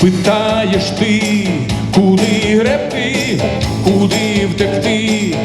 Питаєш ти, куди гребти, куди втекти?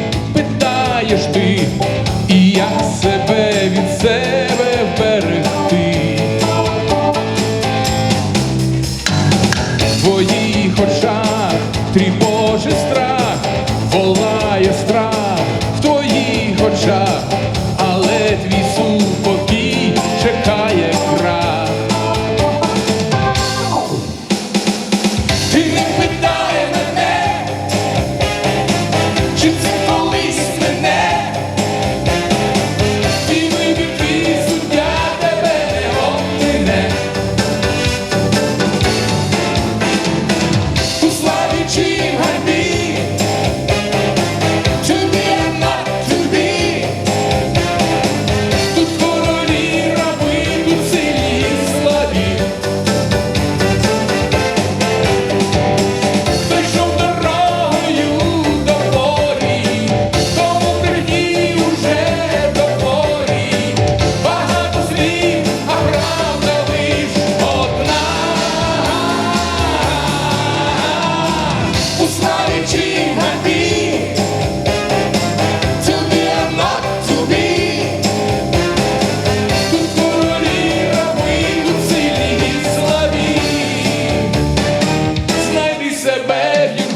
where you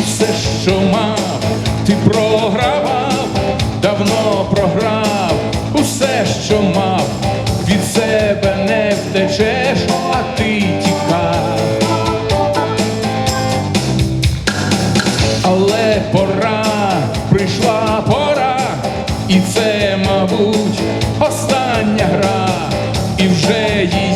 Усе, що мав, ти програвав, давно програв, усе, що мав, від себе не втечеш, а ти. пора, прийшла пора, і це, мабуть, остання гра, і вже її.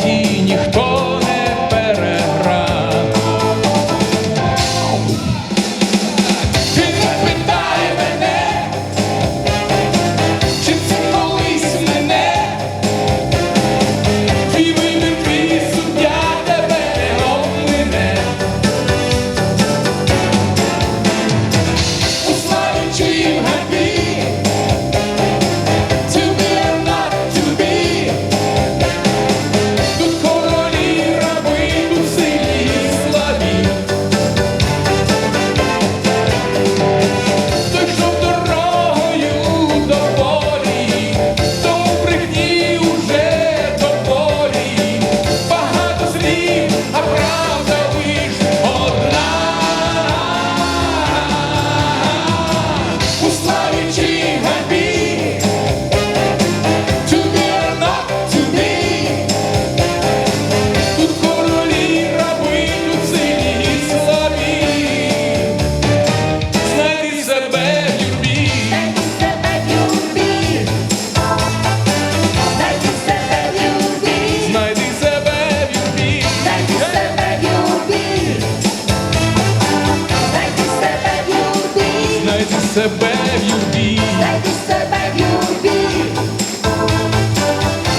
себе в юбі, знайди себе в юбі,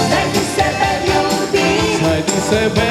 знайди себе в юбі, знайди себе.